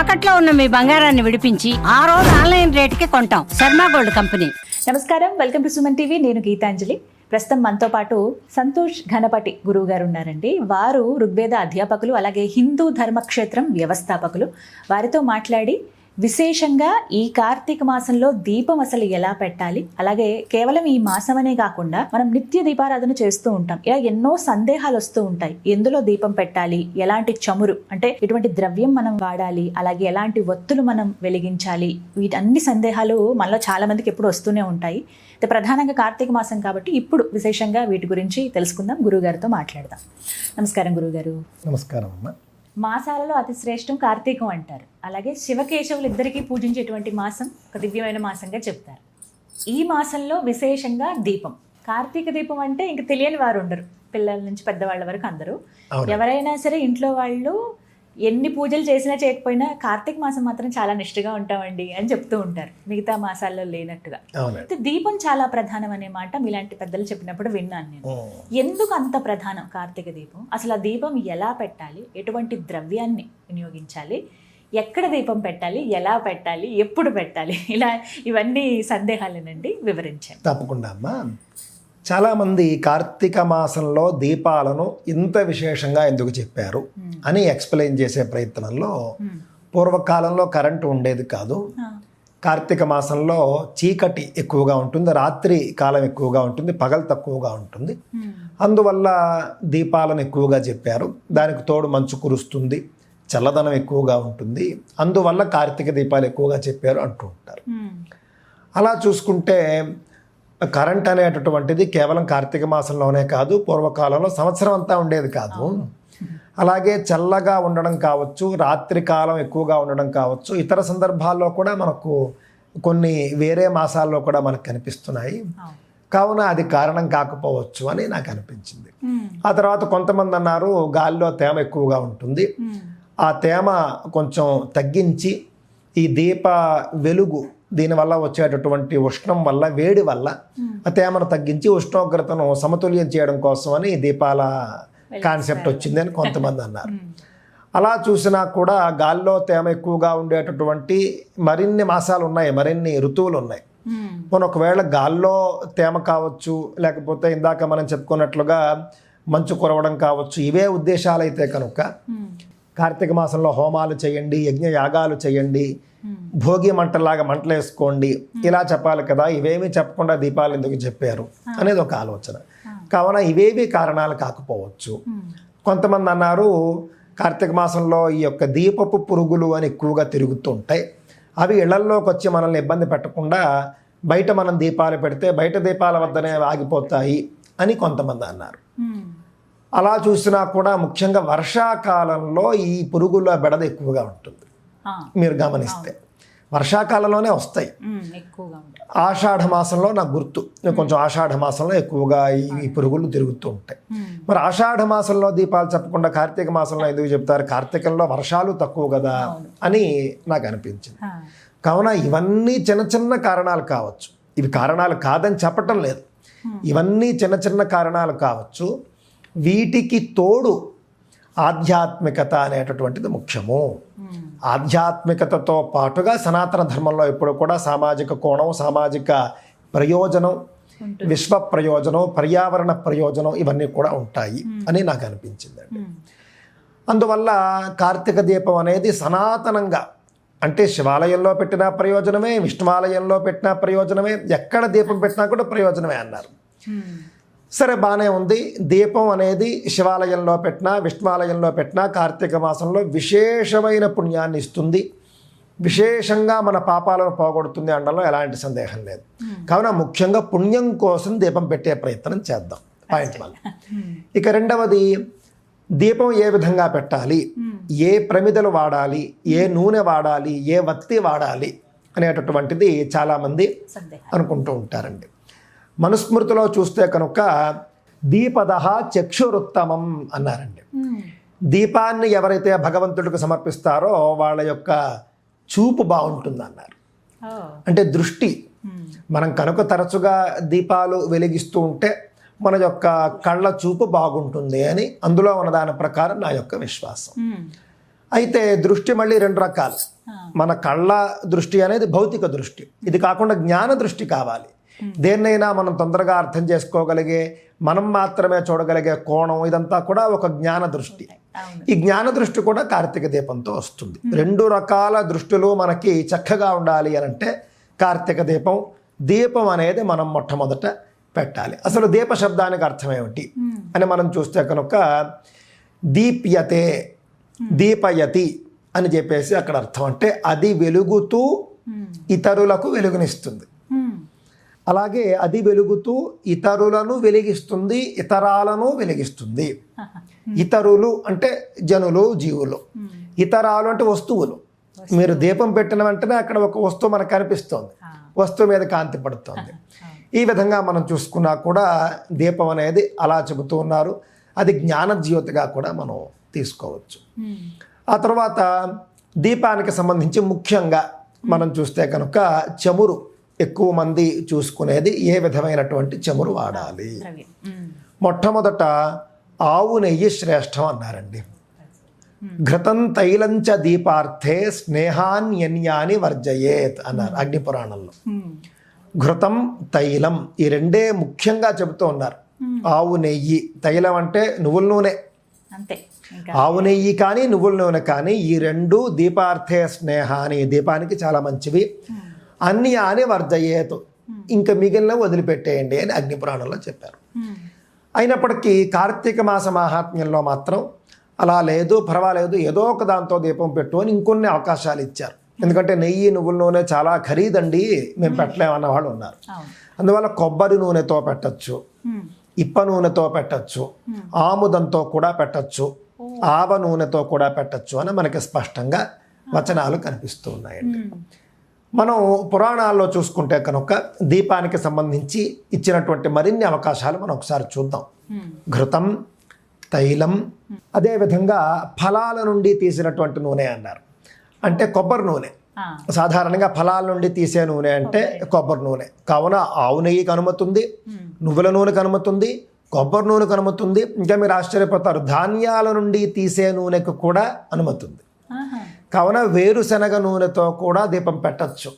తాకట్లో ఉన్న మీ బంగారాన్ని విడిపించి ఆ రోజు ఆన్లైన్ రేటుకి కొంటాం. Sharma gold company. నమస్కారం. Welcome to Suman TV. నేను గీతాంజలి. ప్రస్తుతం మనతో పాటు సంతోష్ ఘనపటి గురువు గారు ఉన్నారండి. వారు ఋగ్వేద అధ్యాపకులు అలాగే హిందూ ధర్మక్షేత్రం వ్యవస్థాపకులు. వారితో మాట్లాడి విశేషంగా ఈ కార్తీక మాసంలో దీపం అసలు ఎలా పెట్టాలి? అలాగే కేవలం ఈ మాసమనే కాకుండా మనం నిత్య దీపారాధన చేస్తూ ఉంటాం. ఇలా ఎన్నో సందేహాలు వస్తూ ఉంటాయి. ఎందులో దీపం పెట్టాలి? ఎలాంటి చమురు? అంటే ఎటువంటి ద్రవ్యం మనం వాడాలి? అలాగే ఎలాంటి ఒత్తులు మనం వెలిగించాలి? వీటన్ని సందేహాలు మనలో చాలా మందికి ఎప్పుడు వస్తూనే ఉంటాయి. అయితే ప్రధానంగా కార్తీక మాసం కాబట్టి ఇప్పుడు విశేషంగా వీటి గురించి తెలుసుకుందాం. గురువుగారితో మాట్లాడదాం. నమస్కారం గురువుగారు. నమస్కారం అమ్మా. మాసాలలో అతి శ్రేష్టం కార్తీకం అంటారు. అలాగే శివకేశవులు ఇద్దరికీ పూజించేటువంటి మాసం ఒక దివ్యమైన మాసంగా చెప్తారు. ఈ మాసంలో విశేషంగా దీపం. కార్తీక దీపం అంటే ఇంక తెలియని వారు ఉండరు. పిల్లల నుంచి పెద్దవాళ్ళ వరకు అందరూ. ఎవరైనా సరే ఇంట్లో వాళ్ళు ఎన్ని పూజలు చేసినా చేయకపోయినా కార్తీక మాసం మాత్రం చాలా నిష్ఠగా ఉంటామండి అని చెప్తూ ఉంటారు. మిగతా మాసాల్లో లేనట్టుగా. అయితే దీపం చాలా ప్రధానం అనే మాట మీలాంటి పెద్దలు చెప్పినప్పుడు విన్నాను నేను. ఎందుకు అంత ప్రధానం కార్తీక దీపం? అసలు ఆ దీపం ఎలా పెట్టాలి? ఎటువంటి ద్రవ్యాన్ని వినియోగించాలి? ఎక్కడ దీపం పెట్టాలి? ఎలా పెట్టాలి? ఎప్పుడు పెట్టాలి? ఇలా ఇవన్నీ సందేహాలేనండి. వివరించండి తప్పకుండా అమ్మా. చాలామంది కార్తీక మాసంలో దీపాలను ఇంత విశేషంగా ఎందుకు చెప్పారు అని ఎక్స్ప్లెయిన్ చేసే ప్రయత్నంలో పూర్వకాలంలో కరెంటు ఉండేది కాదు. కార్తీక మాసంలో చీకటి ఎక్కువగా ఉంటుంది రాత్రి కాలం ఎక్కువగా ఉంటుంది పగలు తక్కువగా ఉంటుంది. అందువల్ల దీపాలను ఎక్కువగా చెప్పారు. దానికి తోడు మంచు కురుస్తుంది చల్లదనం ఎక్కువగా ఉంటుంది. అందువల్ల కార్తీక దీపాలు ఎక్కువగా చెప్పారు అంటూ ఉంటారు. అలా చూసుకుంటే కరెంట్ అనేటటువంటిది కేవలం కార్తీక మాసంలోనే కాదు పూర్వకాలంలో సంవత్సరం అంతా ఉండేది కాదు. అలాగే చల్లగా ఉండడం కావచ్చు రాత్రి కాలం ఎక్కువగా ఉండడం కావచ్చు ఇతర సందర్భాల్లో కూడా మనకు కొన్ని వేరే మాసాల్లో కూడా మనకు కనిపిస్తున్నాయి. కావున అది కారణం కాకపోవచ్చు అని నాకు అనిపించింది. ఆ తర్వాత కొంతమంది అన్నారు గాలిలో తేమ ఎక్కువగా ఉంటుంది. ఆ తేమ కొంచెం తగ్గించి ఈ దీప వెలుగు దీనివల్ల వచ్చేటటువంటి ఉష్ణం వల్ల వేడి వల్ల ఆ తేమను తగ్గించి ఉష్ణోగ్రతను సమతుల్యం చేయడం కోసం అని దీపాల కాన్సెప్ట్ వచ్చింది అని కొంతమంది అన్నారు. అలా చూసినా కూడా గాల్లో తేమ ఎక్కువగా ఉండేటటువంటి మరిన్ని మాసాలు ఉన్నాయి మరిన్ని ఋతువులు ఉన్నాయి. మనం ఒకవేళ గాల్లో తేమ కావచ్చు లేకపోతే ఇందాక మనం చెప్పుకున్నట్లుగా మంచు కురవడం కావచ్చు ఇవే ఉద్దేశాలు అయితే కనుక కార్తీక మాసంలో హోమాలు చేయండి యజ్ఞ యాగాలు చేయండి భోగి మంటలాగా మంటలు వేసుకోండి. ఇలా చెప్పాలి కదా ఇవేమీ చెప్పకుండా దీపాలు ఎందుకు చెప్పారు అనేది ఒక ఆలోచన. కావున ఇవేవి కారణాలు కాకపోవచ్చు. కొంతమంది అన్నారు కార్తీక మాసంలో ఈ యొక్క దీపపు పురుగులు అని ఎక్కువగా తిరుగుతూ ఉంటాయి అవి ఇళ్ళల్లోకి వచ్చి మనల్ని ఇబ్బంది పెట్టకుండా బయట మనం దీపాలు పెడితే బయట దీపాల వద్దనే ఆగిపోతాయి అని కొంతమంది అన్నారు. అలా చూసినా కూడా ముఖ్యంగా వర్షాకాలంలో ఈ పురుగుల బెడద ఎక్కువగా ఉంటుంది. మీరు గమనిస్తే. వర్షాకాలంలోనే వస్తాయి. ఆషాఢ మాసంలో నాకు గుర్తు. కొంచెం ఆషాఢ మాసంలో ఎక్కువగా ఈ ఈ పురుగులు తిరుగుతూ ఉంటాయి. మరి ఆషాఢ మాసంలో దీపాలు చెప్పకుండా కార్తీక మాసంలో ఎందుకు చెప్తారు? కార్తీకంలో వర్షాలు తక్కువ కదా అని నాకు అనిపించింది. కావున ఇవన్నీ చిన్న చిన్న కారణాలు కావచ్చు. ఇవి కారణాలు కాదని చెప్పటం లేదు. ఇవన్నీ చిన్న చిన్న కారణాలు కావచ్చు. వీటికి తోడు ఆధ్యాత్మికత అనేటటువంటిది ముఖ్యము. ఆధ్యాత్మికతతో పాటుగా సనాతన ధర్మంలో ఎప్పుడు కూడా సామాజిక కోణం సామాజిక ప్రయోజనం విశ్వ ప్రయోజనం పర్యావరణ ప్రయోజనం ఇవన్నీ కూడా ఉంటాయి అని నాకు అనిపించిందండి. అందువల్ల కార్తీక దీపం అనేది సనాతనంగా అంటే శివాలయంలో పెట్టిన ప్రయోజనమే విష్ణువాలయంలో పెట్టిన ప్రయోజనమే ఎక్కడ దీపం పెట్టినా కూడా ప్రయోజనమే అన్నారు. సరే బాగానే ఉంది. దీపం అనేది శివాలయంలో పెట్టినా విష్ణువాలయంలో పెట్టినా కార్తీక మాసంలో విశేషమైన పుణ్యాన్ని ఇస్తుంది. విశేషంగా మన పాపాలను పోగొడుతుంది అనడంలో ఎలాంటి సందేహం లేదు. కావున ముఖ్యంగా పుణ్యం కోసం దీపం పెట్టే ప్రయత్నం చేద్దాం. పాయింట్ వల్ల ఇక రెండవది దీపం ఏ విధంగా పెట్టాలి? ఏ ప్రమిదలు వాడాలి? ఏ నూనె వాడాలి? ఏ వత్తి వాడాలి? అనేటటువంటిది చాలామంది అనుకుంటూ ఉంటారండి. మనుస్మృతిలో చూస్తే కనుక దీపద చక్షురుత్తమం అన్నారండి. దీపాన్ని ఎవరైతే భగవంతుడికి సమర్పిస్తారో వాళ్ళ యొక్క చూపు బాగుంటుంది అన్నారు అంటే దృష్టి. మనం కనుక తరచుగా దీపాలు వెలిగిస్తూ ఉంటే మన యొక్క కళ్ళ చూపు బాగుంటుంది అని అందులో ఉన్న దాని ప్రకారం నా యొక్క విశ్వాసం. అయితే దృష్టి మళ్ళీ రెండు రకాలు. మన కళ్ళ దృష్టి అనేది భౌతిక దృష్టి. ఇది కాకుండా జ్ఞాన దృష్టి కావాలి. దేన్నైనా మనం తొందరగా అర్థం చేసుకోగలిగే మనం మాత్రమే చూడగలిగే కోణం ఇదంతా కూడా ఒక జ్ఞాన దృష్టి. ఈ జ్ఞాన దృష్టి కూడా కార్తీక దీపంతో వస్తుంది. రెండు రకాల దృష్టిలు మనకి చక్కగా ఉండాలి అని అంటే కార్తీక దీపం దీపం అనేది మనం మొట్టమొదట పెట్టాలి. అసలు దీప శబ్దానికి అర్థం ఏమిటి? అని మనం చూస్తే కనుక దీప్యతే దీపయతి అని చెప్పేసి అక్కడ అర్థం అంటే అది వెలుగుతూ ఇతరులకు వెలుగునిస్తుంది. అలాగే అది వెలుగుతూ ఇతరులను వెలిగిస్తుంది ఇతరాలను వెలిగిస్తుంది. ఇతరులు అంటే జనులు జీవులు. ఇతరాలు అంటే వస్తువులు. మీరు దీపం పెట్టిన వెంటనే అక్కడ ఒక వస్తువు మనకు కనిపిస్తుంది. వస్తువు మీద కాంతి పడుతుంది. ఈ విధంగా మనం చూసుకున్నా కూడా దీపం అనేది అలా చెబుతూ ఉన్నారు. అది జ్ఞాన జ్యోతిగా కూడా మనం తీసుకోవచ్చు. ఆ తర్వాత దీపానికి సంబంధించి ముఖ్యంగా మనం చూస్తే కనుక చమురు. ఎక్కువ మంది చూసుకునేది ఏ విధమైనటువంటి చమురు వాడాలి. మొట్టమొదట ఆవు నెయ్యి శ్రేష్టం అన్నారండి. ఘృతం తైలంచ దీపార్థే స్నేహాన్యన్యాని వర్జయేత్ అన్నారు అగ్నిపురాణంలో. ఘృతం తైలం ఈ రెండే ముఖ్యంగా చెబుతూ ఉన్నారు. ఆవు నెయ్యి తైలం అంటే నువ్వుల నూనె. అంతే. ఆవు నెయ్యి కానీ నువ్వుల నూనె కానీ ఈ రెండు దీపార్థే స్నేహాని దీపానికి చాలా మంచివి. అన్ని అని వర్జయేతు ఇంకా మిగిలిన వదిలిపెట్టేయండి అని అగ్నిపురాణంలో చెప్పారు. హ్మ్. అయినప్పటికీ కార్తీక మాస మాహాత్మ్యంలో మాత్రం అలా లేదు పర్వాలేదు ఏదో ఒక దాంతో దీపం పెట్టు అని ఇంకొన్ని అవకాశాలు ఇచ్చారు. ఎందుకంటే నెయ్యి నువ్వుల నూనె చాలా ఖరీదండి మేము పెట్టలేమన్న వాళ్ళు ఉన్నారు. అందువల్ల కొబ్బరి నూనెతో పెట్టచ్చు. ఇప్ప నూనెతో పెట్టచ్చు ఆముదంతో కూడా పెట్టచ్చు ఆవ నూనెతో కూడా పెట్టచ్చు అని మనకి స్పష్టంగా వచనాలు కనిపిస్తూ ఉన్నాయండి. మనం పురాణాల్లో చూసుకుంటే కనుక దీపానికి సంబంధించి ఇచ్చినటువంటి మరిన్ని అవకాశాలు మనం ఒకసారి చూద్దాం. హ్మ్. ఘృతం తైలం అదేవిధంగా ఫలాల నుండి తీసినటువంటి నూనె అన్నారు. అంటే కొబ్బరి నూనె. సాధారణంగా ఫలాల నుండి తీసే నూనె అంటే కొబ్బరి. నూనె. కావున ఆవు నెయ్యికి అనుమతి ఉంది నువ్వుల నూనెకి అనుమతి ఉంది కొబ్బరి నూనెకు అనుమతి ఉంది ఇంకా మీరు ఆశ్చర్యపోతారు ధాన్యాల నుండి తీసే నూనెకు కూడా అనుమతి ఉంది ఆహా. కావున వేరుశనగ నూనెతో కూడా దీపం పెట్టచ్చు.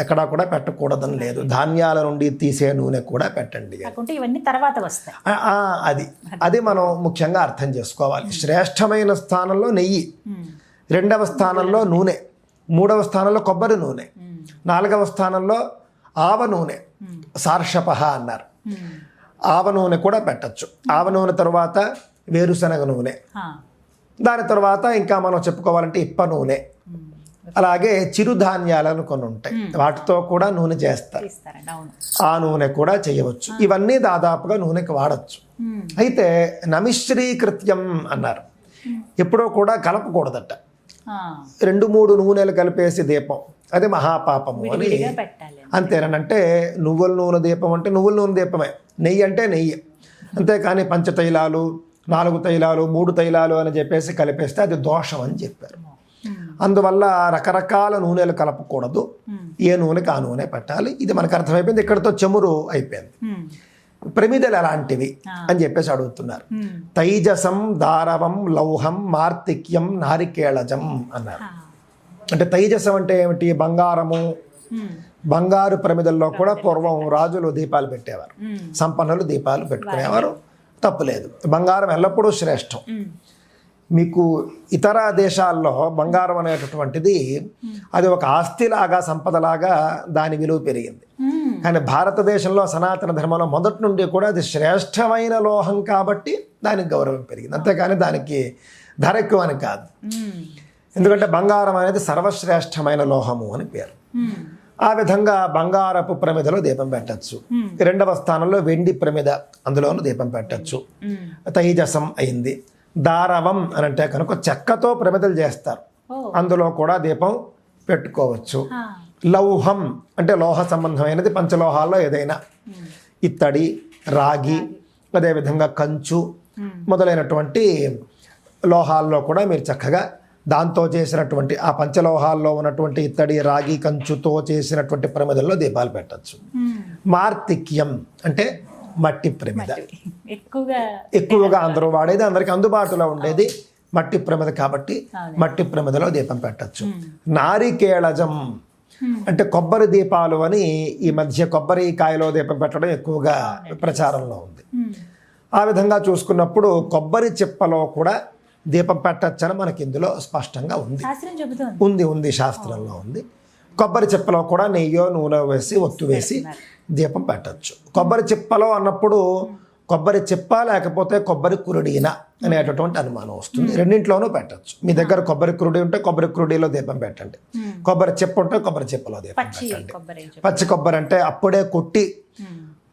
ఎక్కడా కూడా పెట్టకూడదని లేదు. ధాన్యాల నుండి తీసే నూనె కూడా పెట్టండి ఇవన్నీ తర్వాత వస్తాయి. అది. అది. మనం ముఖ్యంగా అర్థం చేసుకోవాలి. శ్రేష్టమైన స్థానంలో నెయ్యి. రెండవ స్థానంలో నూనె మూడవ స్థానంలో కొబ్బరి నూనె నాలుగవ స్థానంలో ఆవ నూనె సార్షపహ అన్నారు. ఆవ నూనె కూడా పెట్టచ్చు. ఆవ నూనె తర్వాత వేరుశనగ నూనె. దాని తర్వాత ఇంకా మనం చెప్పుకోవాలంటే ఇప్ప నూనె. అలాగే చిరుధాన్యాలను కొన్ని ఉంటాయి. వాటితో కూడా నూనె చేస్తారు. ఆ నూనె కూడా చేయవచ్చు. ఇవన్నీ దాదాపుగా నూనెకి వాడచ్చు. అయితే నమిశ్రీకృత్యం అన్నారు. ఎప్పుడో కూడా కలపకూడదట. రెండు మూడు నూనెలు కలిపేసి దీపం. అది మహాపాపము అని అంతేనంటే నువ్వుల నూనె దీపం అంటే నువ్వుల నూనె దీపమే. నెయ్యి అంటే నెయ్యి. అంతేకాని పంచతైలాలు నాలుగు తైలాలు మూడు తైలాలు అని చెప్పేసి కలిపేస్తే అది దోషం అని చెప్పారు. అందువల్ల రకరకాల నూనెలు కలపకూడదు. ఏ నూనెకి ఆ నూనె పెట్టాలి ఇది మనకు అర్థమైపోయింది ఇక్కడతో చమురు అయిపోయింది. ప్రమిదలు ఎలాంటివి అని చెప్పేసి అడుగుతున్నారు. తైజసం దారవం లౌహం మార్తిక్యం నారికేళజం అన్నారు. అంటే తైజసం అంటే ఏమిటి బంగారము. బంగారు ప్రమిదల్లో కూడా పూర్వం రాజులు దీపాలు పెట్టేవారు. సంపన్నులు దీపాలు పెట్టుకునేవారు తప్పులేదు బంగారం ఎల్లప్పుడూ శ్రేష్టం. మీకు ఇతర దేశాల్లో బంగారం అనేటటువంటిది అది ఒక ఆస్తిలాగా సంపదలాగా దాని విలువ పెరిగింది. కానీ భారతదేశంలో సనాతన ధర్మంలో మొదటి నుండి కూడా అది శ్రేష్టమైన లోహం కాబట్టి దానికి గౌరవం పెరిగింది అంతేకాని దానికి ధర ఎక్కువ అని కాదు. ఎందుకంటే బంగారం అనేది సర్వశ్రేష్టమైన లోహము అని పేరు. ఆ విధంగా బంగారపు ప్రమిదలో దీపం పెట్టచ్చు. రెండవ స్థానంలో వెండి ప్రమిద అందులోనూ దీపం పెట్టచ్చు. తైజసం అయింది దారవం అని అంటే కనుక చెక్కతో ప్రమిదలు చేస్తారు. అందులో కూడా దీపం పెట్టుకోవచ్చు. లౌహం అంటే లోహ సంబంధమైనది పంచలోహాల్లో ఏదైనా ఇత్తడి రాగి అదేవిధంగా కంచు. మొదలైనటువంటి లోహాల్లో కూడా మీరు చక్కగా దాంతో చేసినటువంటి ఆ పంచలోహాల్లో ఉన్నటువంటి ఇత్తడి రాగి కంచుతో చేసినటువంటి ప్రమిదల్లో దీపాలు పెట్టచ్చు. మార్తిక్యం అంటే మట్టి ప్రమిద. ఎక్కువగా ఎక్కువగా అందరూ వాడేది అందరికి అందుబాటులో ఉండేది మట్టి ప్రమిద కాబట్టి. మట్టి ప్రమిదలో దీపం పెట్టచ్చు. నారికేళజం అంటే కొబ్బరి దీపాలు అని ఈ మధ్య కొబ్బరి కాయలో దీపం పెట్టడం ఎక్కువగా ప్రచారంలో ఉంది. ఆ విధంగా చూసుకున్నప్పుడు కొబ్బరి చిప్పలో కూడా దీపం పెట్టచ్చని మనకి ఇందులో స్పష్టంగా ఉంది. ఉంది ఉంది శాస్త్రంలో ఉంది. కొబ్బరి చిప్పలో కూడా నెయ్యో నూనె వేసి ఒత్తు వేసి దీపం పెట్టచ్చు. కొబ్బరి చిప్పలో అన్నప్పుడు కొబ్బరి చిప్ప లేకపోతే కొబ్బరి కురుడిన అనేటటువంటి అనుమానం వస్తుంది. రెండింటిలోనూ పెట్టచ్చు. మీ దగ్గర కొబ్బరి కురుడి ఉంటే కొబ్బరి కురుడిలో దీపం పెట్టండి. కొబ్బరి చిప్ప ఉంటే కొబ్బరి చిప్పలో దీపం పచ్చి పెట్టండి. పచ్చి కొబ్బరి అంటే అప్పుడే కొట్టి.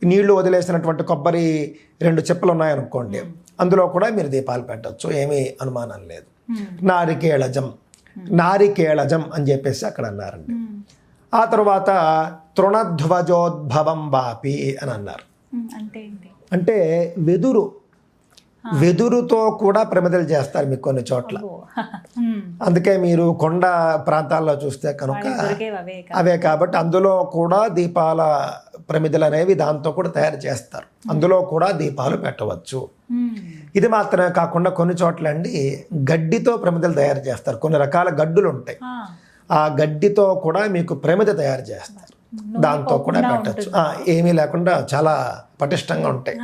నీళ్ళు వదిలేసినటువంటి కొబ్బరి రెండు చెప్పులు ఉన్నాయనుకోండి. అందులో కూడా మీరు దీపాలు పెట్టచ్చు. ఏమీ అనుమానం లేదు. మ్మ్. నారికేళజం. నారికేళజం అని చెప్పేసి అక్కడ అన్నారండి. మ్మ్. ఆ తర్వాత తృణధ్వజోద్భవం వాపి అని అన్నారు. అంటే వెదురు వెదురుతో కూడా ప్రమిదలు చేస్తారు మీకు కొన్ని చోట్ల. అందుకే మీరు కొండ ప్రాంతాల్లో చూస్తే కనుక అవే కాబట్టి అందులో కూడా దీపాల ప్రమిదలు అనేవి దాంతో కూడా తయారు చేస్తారు. అందులో కూడా దీపాలు పెట్టవచ్చు. ఇది మాత్రమే కాకుండా కొన్ని చోట్ల అండి గడ్డితో ప్రమిదలు తయారు చేస్తారు. కొన్ని రకాల గడ్డులు ఉంటాయి ఆ. గడ్డితో కూడా మీకు ప్రమిద తయారు చేస్తారు. దాంతో కూడా పెట్టచ్చు. ఏమీ లేకుండా చాలా పటిష్టంగా ఉంటాయి.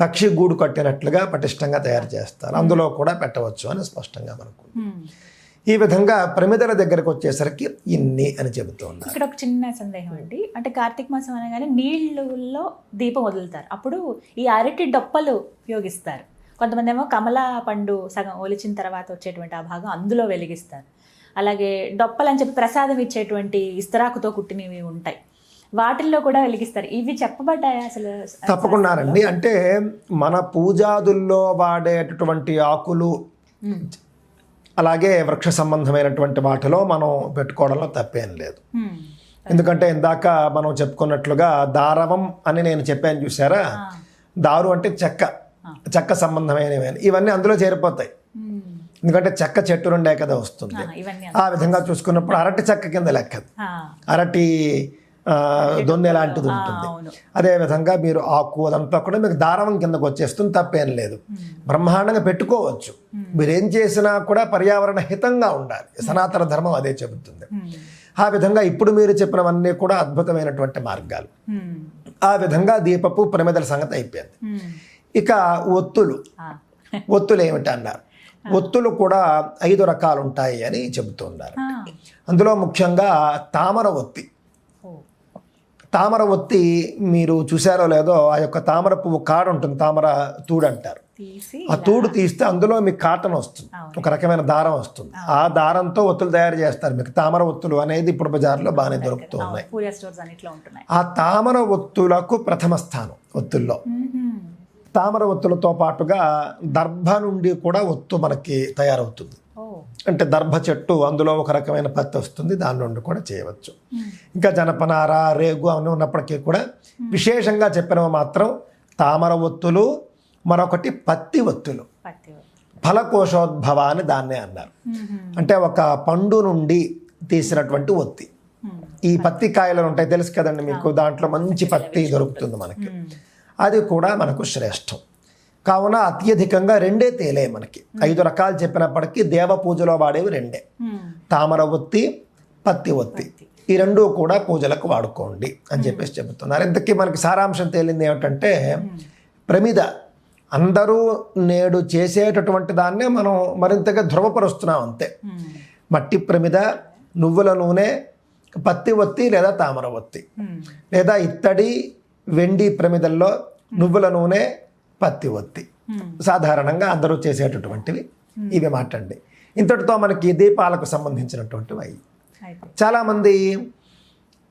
పక్షి గూడు కట్టినట్లుగా పటిష్టంగా తయారు చేస్తారు. అందులో కూడా పెట్టవచ్చు అని స్పష్టంగా మనకు మ్మ్. ఈ విధంగా ప్రమిదల దగ్గరకు వచ్చేసరికి ఇన్ని అని చెబుతూ ఉన్నారు. ఇక్కడ ఒక చిన్న సందేహం అండి. అంటే కార్తీక మాసం అనగానే నీళ్ళలో దీపం వదులుతారు. అప్పుడు ఈ అరటి డొప్పలు ఉపయోగిస్తారు. కొంతమంది ఏమో కమలా పండు సగం ఒలిచిన తర్వాత వచ్చేటువంటి ఆ భాగం అందులో వెలిగిస్తారు. అలాగే డొప్పలు అని చెప్పి ప్రసాదం ఇచ్చేటువంటి ఇస్తరాకుతో కుట్టినవి ఉంటాయి. వాటిల్లో కూడా వెలిగిస్తారు. ఇవి చెప్పబడ్డాయి అసలు? తప్పకుండానండి. అంటే మన పూజాదుల్లో వాడేటటువంటి ఆకులు. అలాగే వృక్ష సంబంధమైనటువంటి వాటిలో మనం పెట్టుకోవడంలో తప్పేం లేదు. ఎందుకంటే ఇందాక మనం చెప్పుకున్నట్లుగా దారవం అని నేను చెప్పాను చూసారా. దారు అంటే చెక్క. చెక్క సంబంధమైనవి. ఇవన్నీ అందులో చేరిపోతాయి. ఎందుకంటే చెక్క చెట్టు నుండే కదా వస్తుంది. ఆ, విధంగా చూసుకున్నప్పుడు అరటి చెక్క కింద లెక్కది. అరటి దొన్నె లాంటిది ఉంటుంది. అవును. అదే విధంగా మీరు ఆకు అదంతా కూడా మీకు దారవం కిందకు వచ్చేస్తుంది తప్పేం లేదు. బ్రహ్మాండంగా పెట్టుకోవచ్చు. మీరు ఏం చేసినా కూడా పర్యావరణ హితంగా ఉండాలి. సనాతన ధర్మం అదే చెబుతుంది. ఆ విధంగా ఇప్పుడు మీరు చెప్పినవన్నీ కూడా అద్భుతమైనటువంటి మార్గాలు. ఆ విధంగా దీపపు ప్రమిదల సంగతి అయిపోయింది. ఇక ఒత్తులు. ఒత్తులు ఏమిటి అన్నారు? ఒత్తులు కూడా ఐదు రకాలు ఉంటాయి అని చెబుతున్నారు. అందులో ముఖ్యంగా తామర ఒత్తి. తామర ఒత్తి మీరు చూసారో లేదో ఆ యొక్క తామర పువ్వు కాడ ఉంటుంది తామర తూడు అంటారు ఆ తూడు తీస్తే అందులో మీకు కాటన్ వస్తుంది. ఒక రకమైన దారం వస్తుంది. ఆ దారంతో ఒత్తులు తయారు చేస్తారు మీకు. తామర ఒత్తులు అనేది ఇప్పుడు బజార్లో బాగానే దొరుకుతూ ఉన్నాయి. ఆ తామర ఒత్తులకు ప్రథమ స్థానం ఒత్తుల్లో. తామర ఒత్తులతో పాటుగా దర్భ నుండి కూడా ఒత్తు మనకి తయారవుతుంది. అంటే దర్భ చెట్టు అందులో ఒక రకమైన పత్తి వస్తుంది దాని నుండి కూడా చేయవచ్చు. మ్మ్. ఇంకా జనపనార రేగు అవన్నీ ఉన్నప్పటికీ కూడా విశేషంగా చెప్పినవి మాత్రం తామర ఒత్తులు మరొకటి పత్తి ఒత్తులు. ఫలకోశోద్భవ అని దాన్నే అన్నారు. మ్మ్హ్మ్. అంటే ఒక పండు నుండి తీసినటువంటి ఒత్తి. ఈ పత్తి కాయలు ఉంటాయి తెలుసు కదండి మీకు దాంట్లో మంచి పత్తి దొరుకుతుంది మనకి. అది కూడా మనకు శ్రేష్టం. కావున అత్యధికంగా రెండే తేలే మనకి. ఐదు రకాలు చెప్పినప్పటికీ దేవ పూజలో వాడేవి రెండే. మ్మ్. తామర ఒత్తి పత్తి ఒత్తి. ఈ రెండు కూడా పూజలకు వాడుకోండి అని చెప్పేసి చెబుతున్నారు. ఇంతకీ మనకి సారాంశం తేలింది ఏమిటంటే ప్రమిద. అందరూ నేడు చేసేటటువంటి దాన్నే మనం మరింతగా ధృవపరుస్తున్నాం అంతే. మట్టి ప్రమిద నువ్వుల నూనె పత్తి ఒత్తి లేదా తామర ఒత్తి. లేదా ఇత్తడి వెండి ప్రమిదల్లో నువ్వుల నూనె పత్తి ఒత్తి. సాధారణంగా అందరూ చేసేటటువంటివి ఇవి మాటండి. ఇంతటితో మనకి దీపాలకు సంబంధించినటువంటివి. అయిపోయి చాలామంది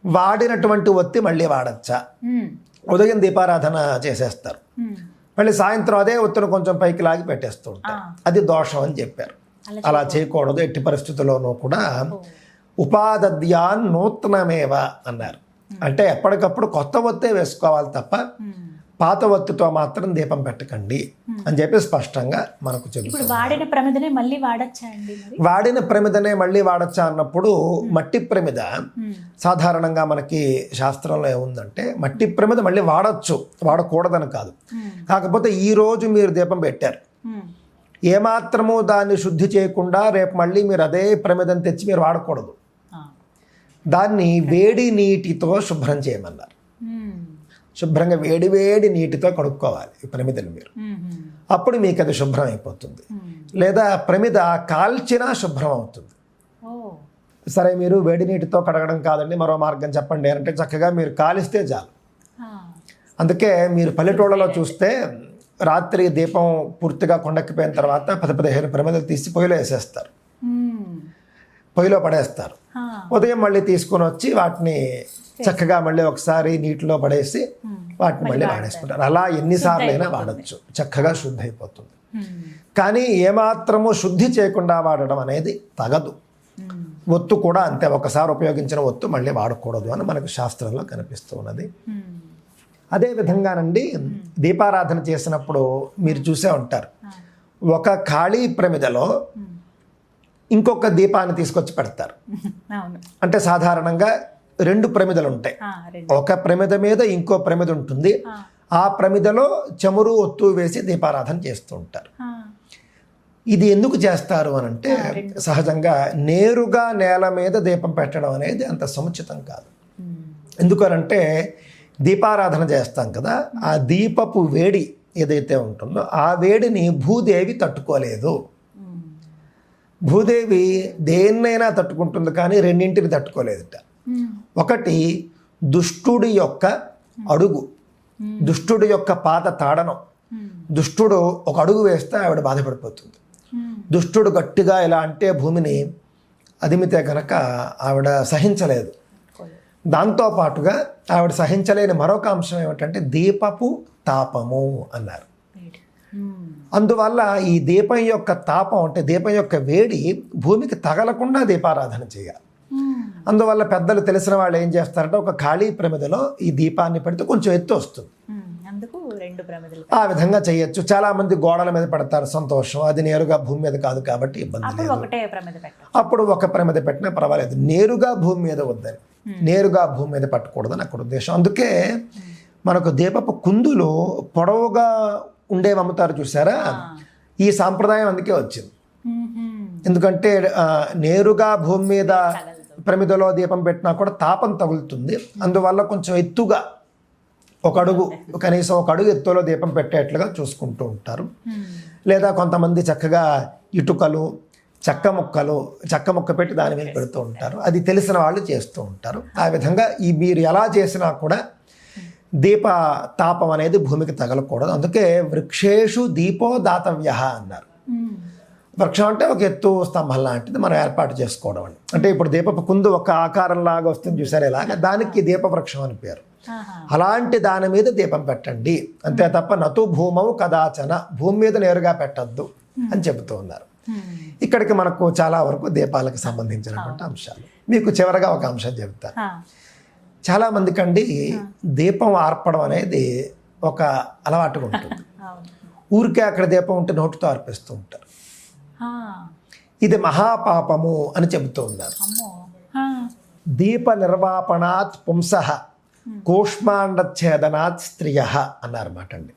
వాడినటువంటి ఒత్తి మళ్ళీ వాడచ్చా. ఉదయం దీపారాధన చేసేస్తారు. మళ్ళీ సాయంత్రం అదే ఒత్తును కొంచెం పైకి లాగి పెట్టేస్తూ ఉంటారు. అది దోషం అని చెప్పారు. అలా చేయకూడదు. ఎట్టి పరిస్థితుల్లోనూ కూడా ఉపాదద్యాన్ నూతనమేవ అన్నారు. అంటే ఎప్పటికప్పుడు కొత్త ఒత్తే వేసుకోవాలి తప్ప. పాత ఒత్తితో మాత్రం దీపం పెట్టకండి అని చెప్పి స్పష్టంగా మనకు ఇప్పుడు వాడిన ప్రమిదనే మళ్ళీ వాడచ్చా వాడిన ప్రమిదనే మళ్ళీ వాడచ్చా అన్నప్పుడు మట్టి ప్రమిద మ్మ్. సాధారణంగా మనకి శాస్త్రంలో ఏముందంటే మట్టి ప్రమిద మళ్ళీ వాడచ్చు వాడకూడదని కాదు. కాకపోతే ఈ రోజు మీరు దీపం పెట్టారు. ఏమాత్రము దాన్ని శుద్ధి చేయకుండా రేపు మళ్ళీ మీరు అదే ప్రమిదం తెచ్చి మీరు వాడకూడదు. దాన్ని వేడి నీటితో శుభ్రం చేయమన్నారు. శుభ్రంగా వేడి వేడి నీటితో కడుక్కోవాలి ప్రమిదలు మీరు. అప్పుడు మీకు అది శుభ్రం అయిపోతుంది. లేదా ప్రమిద కాల్చినా శుభ్రం అవుతుంది సరే మీరు వేడి నీటితో కడగడం కాదండి మరో మార్గం చెప్పండి అంటే చక్కగా మీరు కాలిస్తే చాలు. అందుకే మీరు పల్లెటూళ్ళలో చూస్తే రాత్రి దీపం పూర్తిగా కొండెక్కిపోయిన తర్వాత పది పదిహేను ప్రమిదలు తీసి పొయ్యిలో వేసేస్తారు. పొయ్యిలో పడేస్తారు. ఉదయం మళ్ళీ తీసుకొని వచ్చి వాటిని చక్కగా మళ్ళీ ఒకసారి నీటిలో పడేసి వాటిని మళ్ళీ వాడేసుకుంటారు. అలా ఎన్నిసార్లు అయినా వాడచ్చు. చక్కగా శుద్ధి అయిపోతుంది. కానీ ఏమాత్రము శుద్ధి చేయకుండా వాడడం అనేది తగదు. ఒత్తు కూడా అంతే. ఒకసారి ఉపయోగించిన ఒత్తు మళ్ళీ వాడకూడదు అని మనకు శాస్త్రంలో కనిపిస్తూ ఉన్నది. మ్మ్. అదే విధంగానండి దీపారాధన చేసినప్పుడు మీరు చూసే ఉంటారు. ఒక ఖాళీ ప్రమిదలో ఇంకొక దీపాన్ని తీసుకొచ్చి పెడతారు. అంటే సాధారణంగా రెండు ప్రమిదలు ఉంటాయి ఒక ప్రమిద మీద ఇంకో ప్రమిద ఉంటుంది. ఆ. ప్రమిదలో చమురు ఒత్తు వేసి దీపారాధన చేస్తూ ఉంటారు. ఇది ఎందుకు చేస్తారు అని అంటే సహజంగా నేరుగా నేల మీద దీపం పెట్టడం అనేది అంత సముచితం కాదు. ఎందుకనంటే దీపారాధన చేస్తాం కదా ఆ దీపపు వేడి ఏదైతే ఉంటుందో ఆ వేడిని భూదేవి తట్టుకోలేదు. భూదేవి దేన్నైనా తట్టుకుంటుంది కానీ రెండింటిని తట్టుకోలేదుట మ్మ్. ఒకటి దుష్టుడి యొక్క అడుగు దుష్టుడి యొక్క పాత తాడనం. దుష్టుడు ఒక అడుగు వేస్తే ఆవిడ బాధపడిపోతుంది. దుష్టుడు గట్టిగా ఇలా అంటే భూమిని అదిమితే కనుక ఆవిడ సహించలేదు దాంతో పాటుగా ఆవిడ సహించలేని మరొక అంశం ఏమిటంటే దీపపు తాపము అన్నారు. అందువల్ల ఈ దీపం యొక్క తాపం అంటే దీపం యొక్క వేడి భూమికి తగలకుండా దీపారాధన చేయాలి. అందువల్ల పెద్దలు తెలిసిన వాళ్ళు ఏం చేస్తారంటే ఒక ఖాళీ ప్రమిదలో ఈ దీపాన్ని పెడితే కొంచెం ఎత్తు వస్తుంది. ఆ విధంగా చేయొచ్చు. చాలా మంది గోడల మీద పెడతారు సంతోషం. అది నేరుగా భూమి మీద కాదు కాబట్టి ఇబ్బంది అప్పుడు లేదు. అప్పుడు ఒక ప్రమిద పెట్టినా పర్వాలేదు. నేరుగా భూమి మీద వద్దని. నేరుగా భూమి మీద పట్టకూడదని అక్కడ ఉద్దేశం. అందుకే మనకు దీపపు కుందులు పొడవుగా ఉండేవి అమ్ముతారు చూసారా ఈ సాంప్రదాయం అందుకే వచ్చింది. ఎందుకంటే నేరుగా భూమి మీద ప్రమిదలో దీపం పెట్టినా కూడా తాపం తగులుతుంది. అందువల్ల కొంచెం ఎత్తుగా ఒక అడుగు కనీసం ఒక అడుగు ఎత్తులో దీపం పెట్టేట్లుగా చూసుకుంటూ ఉంటారు. లేదా కొంతమంది చక్కగా ఇటుకలు చెక్క ముక్కలు చెక్క ముక్క పెట్టి దాని మీద పెడుతూ ఉంటారు. అది తెలిసిన వాళ్ళు చేస్తూ ఉంటారు. ఆ విధంగా ఈ మీరు ఎలా చేసినా కూడా దీప తాపం అనేది భూమికి తగలకూడదు. అందుకే వృక్షేషు దీపో దాతవ్య అన్నారు. వృక్షం అంటే ఒక ఎత్తు స్తంభం లాంటిది మనం ఏర్పాటు చేసుకోవడం అని. అంటే ఇప్పుడు దీపపు కుందు ఒక ఆకారం లాగా వస్తుంది చూసారు ఇలాగ? దానికి దీపవృక్షం అని పేరు. అలాంటి దాని మీద దీపం పెట్టండి. అంతే తప్ప నతు భూమవు కదాచన భూమి మీద నేరుగా పెట్టద్దు అని చెబుతూ ఉన్నారు. ఇక్కడికి మనకు చాలా వరకు దీపాలకు సంబంధించినటువంటి అంశాలు. మీకు చివరగా ఒక అంశం చెబుతాను. ఆ. చాలా మందికండి దీపం ఆర్పడం అనేది ఒక అలవాటుగా ఉంటుంది ఊరికే అక్కడ దీపం ఉంటే నోటితో ఆర్పిస్తూ ఉంటారు. ఇది మహాపాపము అని చెబుతూ ఉన్నారు. దీప నిర్వాపణాత్ పుంస కూష్మాండఛేదనాత్ స్త్రియ అన్నారన్నమాట అండి.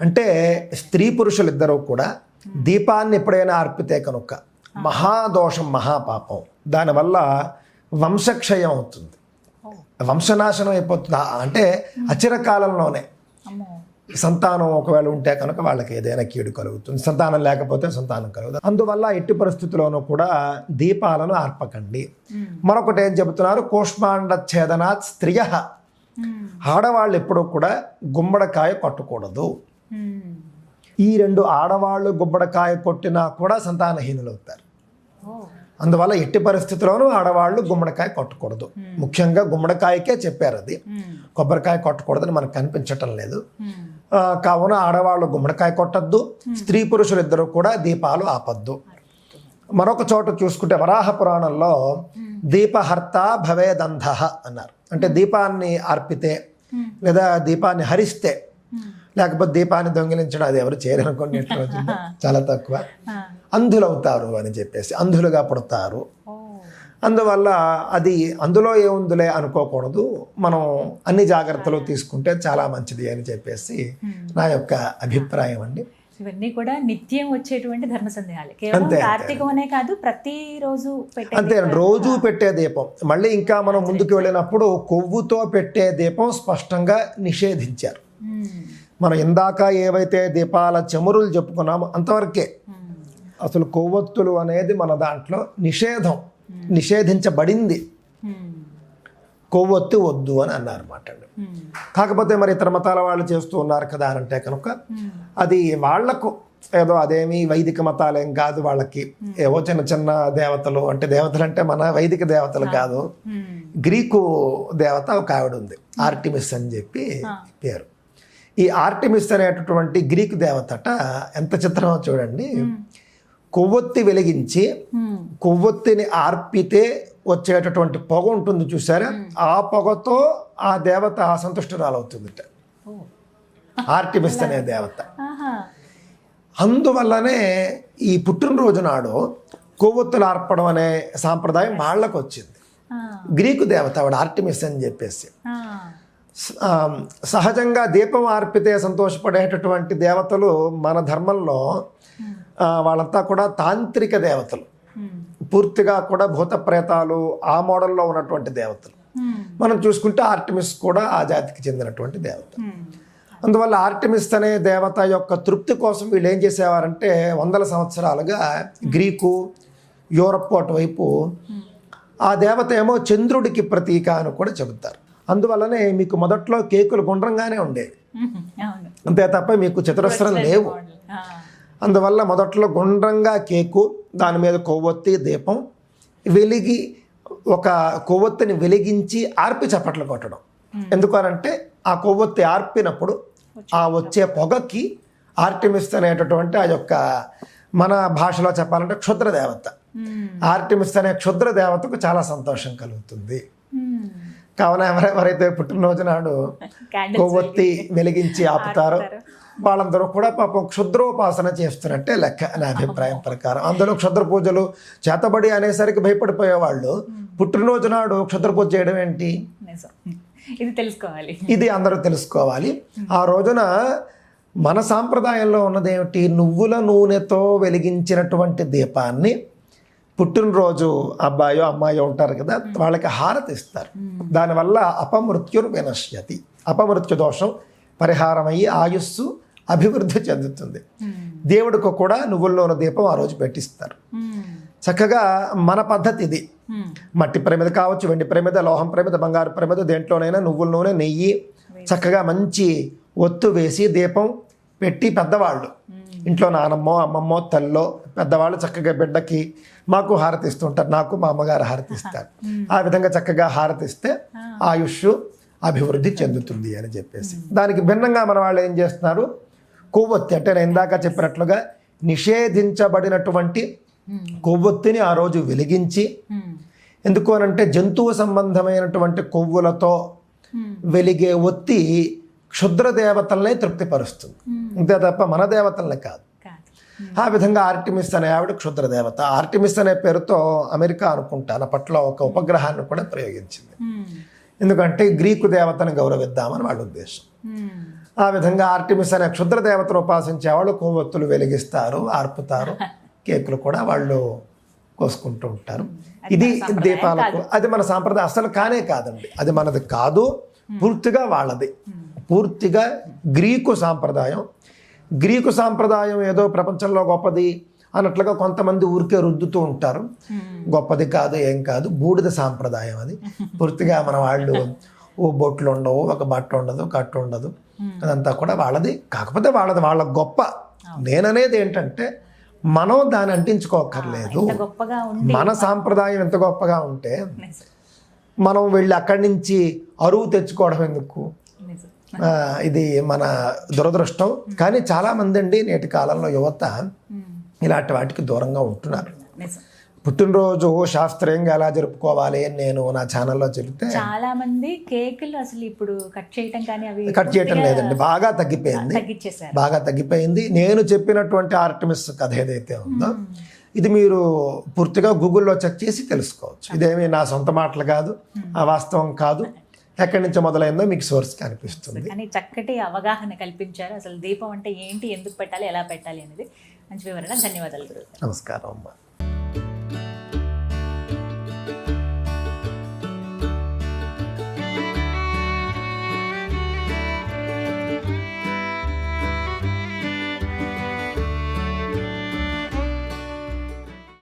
అంటే స్త్రీ పురుషులిద్దరూ కూడా దీపాన్ని ఎప్పుడైనా అర్పితే కనుక మహాదోషం మహాపాపం దానివల్ల వంశక్షయం అవుతుంది. వంశనాశనం అయిపోతుంది అంటే అచిరకాలంలోనే అమ్మో సంతానం ఒకవేళ ఉంటే కనుక వాళ్ళకి ఏదైనా కీడు కలుగుతుంది సంతానం లేకపోతే సంతానం కలుగుతుంది అందువల్ల ఎట్టి పరిస్థితుల్లోనూ కూడా దీపాలను ఆర్పకండి. మరొకటి ఏం చెబుతున్నారు కూష్మాండ ఛేదనాత్ స్త్రియ. ఆడవాళ్ళు ఎప్పుడూ కూడా గుమ్మడికాయ కొట్టకూడదు. ఈ రెండు ఆడవాళ్ళు గుమ్మడికాయ కొట్టినా కూడా సంతానహీనులు అవుతారు. అందువల్ల ఎట్టి పరిస్థితుల్లోనూ ఆడవాళ్ళు గుమ్మడికాయ కొట్టకూడదు. ముఖ్యంగా గుమ్మడికాయకే చెప్పారు అది. కొబ్బరికాయ కొట్టకూడదని మనకు కనిపించటం లేదు. కావున ఆడవాళ్ళు గుమ్మడికాయ కొట్టద్దు. స్త్రీ పురుషులు ఇద్దరు కూడా దీపాలు ఆపద్దు. మరొక చోట చూసుకుంటే వరాహ పురాణంలో దీపహర్త భవేదంధ అన్నారు. అంటే దీపాన్ని అర్పితే లేదా దీపాన్ని హరిస్తే లేకపోతే దీపాన్ని దొంగిలించడం అది ఎవరు చేయరనుకోండి చాలా తక్కువ. అంధులవుతారు అని చెప్పేసి అంధులుగా పుడతారు. అందువల్ల అది అందులో ఏముందిలే అనుకోకూడదు. మనం అన్ని జాగ్రత్తలు తీసుకుంటే చాలా మంచిది అని చెప్పేసి నా యొక్క అభిప్రాయం అండి. ఇవన్నీ కూడా నిత్యం వచ్చేటువంటి ధర్మ సందేహాలు. కేవలం. కార్తీకం అనే కాదు ప్రతిరోజు అంతే రోజు పెట్టే దీపం. మళ్ళీ ఇంకా మనం ముందుకు వెళ్ళినప్పుడు కొవ్వుతో పెట్టే దీపం స్పష్టంగా నిషేధించారు. మ్మ్. మనం ఇందాక ఏవైతే దీపాల చెమురులు చెప్పుకున్నామో అంతవరకే. మ్మ్. అసలు కొవ్వొత్తులు అనేది మన దాంట్లో నిషేధం నిషేధించబడింది. కొవ్వొత్తి వద్దు అని అన్నారు మ్మ్. కాకపోతే మరి ఇతర మతాల వాళ్ళు చేస్తూ ఉన్నారు కదా అని అంటే కనుక. అది వాళ్ళకు ఏదో అదేమి వైదిక మతాలేం కాదు వాళ్ళకి ఏవో చిన్న చిన్న దేవతలు అంటే దేవతలు అంటే మన వైదిక దేవతలు కాదు. గ్రీకు దేవత ఒక ఆవిడ ఉంది ఆర్టిమిస్ అని చెప్పి పేరు ఈ ఆర్టిమిస్ అనేటటువంటి గ్రీకు దేవతట ఎంత చిత్రమో చూడండి కొవ్వొత్తి వెలిగించి. కొవ్వొత్తిని ఆర్పితే వచ్చేటటువంటి పొగ ఉంటుంది చూసారా? ఆ పొగతో ఆ దేవత సంతుష్టురాలవుతుందిట. ఓ. ఆర్టిమిస్ అనే దేవత. అందువల్లనే ఈ పుట్టినరోజు నాడు కొవ్వొత్తులు ఆర్పడం అనే సాంప్రదాయం వాళ్ళకు వచ్చింది. గ్రీకు దేవత ఆవిడ ఆర్టిమిస్ అని చెప్పేసి. సహజంగా దీపం ఆర్పితే సంతోషపడేటటువంటి దేవతలు మన ధర్మంలో వాళ్ళంతా కూడా తాంత్రిక దేవతలు. మ్మ్. పూర్తిగా కూడా భూత ప్రేతాలు ఆ మోడల్లో ఉన్నటువంటి దేవతలు. మ్మ్. మనం చూసుకుంటే ఆర్టిమిస్ కూడా ఆ జాతికి చెందినటువంటి దేవత. మ్మ్. అందువల్ల ఆర్టిమిస్ అనే దేవత యొక్క తృప్తి కోసం వీళ్ళు ఏం చేసేవారంటే వందల సంవత్సరాలుగా గ్రీకు యూరప్ అటువైపు ఆ దేవత ఏమో చంద్రుడికి ప్రతీక అని కూడా చెబుతారు. అందువల్లనే మీకు మొదట్లో కేకులు గుండ్రంగానే ఉండేవి. అంతే తప్ప మీకు చతురస్రం లేవు. అందువల్ల మొదట్లో గుండ్రంగా కేకు దాని మీద కొవ్వొత్తి దీపం వెలిగి ఒక కొవ్వొత్తిని వెలిగించి ఆర్పి చప్పట్లు కొట్టడం ఎందుకనంటే ఆ కొవ్వొత్తి ఆర్పినప్పుడు ఆ వచ్చే పొగకి ఆర్టిమిస్ అనేటటువంటి ఆ యొక్క మన భాషలో చెప్పాలంటే క్షుద్ర దేవత. ఆర్టిమిస్ అనే క్షుద్ర దేవతకు చాలా సంతోషం కలుగుతుంది. కావున ఎవరెవరైతే పుట్టినరోజు నాడు Candles కొవ్వొత్తి వెలిగించి ఆపుతారో వాళ్ళందరూ కూడా పాపం క్షుద్రోపాసన చేస్తున్నట్టే లెక్క నా అభిప్రాయం ప్రకారం. అందులో క్షుద్ర పూజలు చేతబడి అనేసరికి భయపడిపోయేవాళ్ళు పుట్టినరోజు నాడు క్షుద్ర పూజ చేయడం ఏంటి. ఇది తెలుసుకోవాలి. ఇది అందరూ తెలుసుకోవాలి. ఆ రోజున మన సాంప్రదాయంలో ఉన్నదేమిటి నువ్వుల నూనెతో వెలిగించినటువంటి దీపాన్ని పుట్టినరోజు అబ్బాయో అమ్మాయో ఉంటారు కదా వాళ్ళకి హారతి ఇస్తారు. దానివల్ల అపమృత్యుర్ వినశ్యతి. అపమృత్యు దోషం పరిహారమయ్యి ఆయుస్సు అభివృద్ధి చెందుతుంది. దేవుడికి కూడా నువ్వుల నూనె దీపం ఆ రోజు పెట్టిస్తారు. చక్కగా మన పద్ధతి ఇది. మట్టి ప్రమిద కావచ్చు వెండి ప్రమిద లోహం ప్రమిద బంగారు ప్రమిద దేంట్లోనైనా నువ్వుల నూనె నెయ్యి చక్కగా మంచి ఒత్తు వేసి దీపం పెట్టి పెద్దవాళ్ళు. ఇంట్లో నానమ్మో అమ్మమ్మో తల్లో పెద్దవాళ్ళు చక్కగా బిడ్డకి మాకు హారతిస్తుంటారు. నాకు మా అమ్మగారు హారతిస్తారు. ఆ విధంగా చక్కగా హారతిస్తే ఆయుష్ అభివృద్ధి చెందుతుంది అని చెప్పేసి. దానికి భిన్నంగా మన వాళ్ళు ఏం చేస్తున్నారు? కొవ్వొత్తి అంటే నేను ఇందాక చెప్పినట్లుగా నిషేధించబడినటువంటి కొవ్వొత్తిని ఆ రోజు వెలిగించి మ్మ్. ఎందుకు అనంటే జంతువు సంబంధమైనటువంటి కొవ్వులతో మ్మ్. వెలిగే ఒత్తి క్షుద్ర దేవతలనే తృప్తిపరుస్తుంది అంతే తప్ప మన దేవతల్ని కాదు. కాదు. ఆ విధంగా ఆర్టిమిస్ అనే ఆవిడ క్షుద్ర దేవత ఆర్టిమిస్ అనే పేరుతో అమెరికా అనుకుంటాను అప్పట్లో ఒక ఉపగ్రహాన్ని కూడా ప్రయోగించింది. ఎందుకంటే గ్రీకు దేవతను గౌరవిద్దామని వాళ్ళ ఉద్దేశం. ఆ విధంగా ఆర్టిమిస్ అనే క్షుద్ర దేవతను ఉపాసించే వాళ్ళు కొవ్వొత్తులు వెలిగిస్తారు ఆర్పుతారు కేకులు కూడా వాళ్ళు కోసుకుంటూ ఉంటారు. ఇది దీపాలకు అది మన సాంప్రదాయం. అసలు కానే కాదండి. అది మనది కాదు. పూర్తిగా వాళ్ళది. పూర్తిగా గ్రీకు సాంప్రదాయం. గ్రీకు సాంప్రదాయం ఏదో ప్రపంచంలో గొప్పది అన్నట్లుగా కొంతమంది ఊరికే రుద్దుతూ ఉంటారు. గొప్పది కాదు ఏం కాదు బూడిద సాంప్రదాయం అది. పూర్తిగా మన వాళ్ళు ఓ బొట్లు ఉండవు ఒక బట్ట ఉండదు కట్టు ఉండదు అదంతా కూడా వాళ్ళది. కాకపోతే వాళ్ళది వాళ్ళ గొప్ప. నేననేది ఏంటంటే మనం దాన్ని అంటించుకోకర్లేదు మన సాంప్రదాయం ఎంత గొప్పగా ఉంటే. మనం వెళ్ళి అక్కడి నుంచి అరువు తెచ్చుకోవడం ఎందుకు? ఇది మన దురదృష్టం. కానీ చాలా మంది అండి నేటి కాలంలో యువత. ఇలాంటి వాటికి దూరంగా ఉంటున్నారు. పుట్టినరోజు శాస్త్రీయంగా ఎలా జరుపుకోవాలి అని నేను నా ఛానల్లో చెబితే చాలా మంది కేకులు అసలు ఇప్పుడు కట్ చేయటం కానీ అవి కట్ చేయటం లేదండి. బాగా తగ్గిపోయింది. బాగా తగ్గిపోయింది. నేను చెప్పినటువంటి ఆర్టమిస్ కథ ఏదైతే ఉందో ఇది మీరు పూర్తిగా గూగుల్లో చెక్ చేసి తెలుసుకోవచ్చు. ఇదేమి నా సొంత మాటలు కాదు. ఆ వాస్తవం కాదు. ఎక్కడి నుంచి మొదలైందో మీకు సోర్స్ కనిపిస్తుంది. కానీ చక్కటి అవగాహన కల్పించారు. అసలు దీపం అంటే ఏంటి ఎందుకు పెట్టాలి ఎలా పెట్టాలి అనేది మంచి వివరణ. ధన్యవాదాలు. నమస్కారం అమ్మా.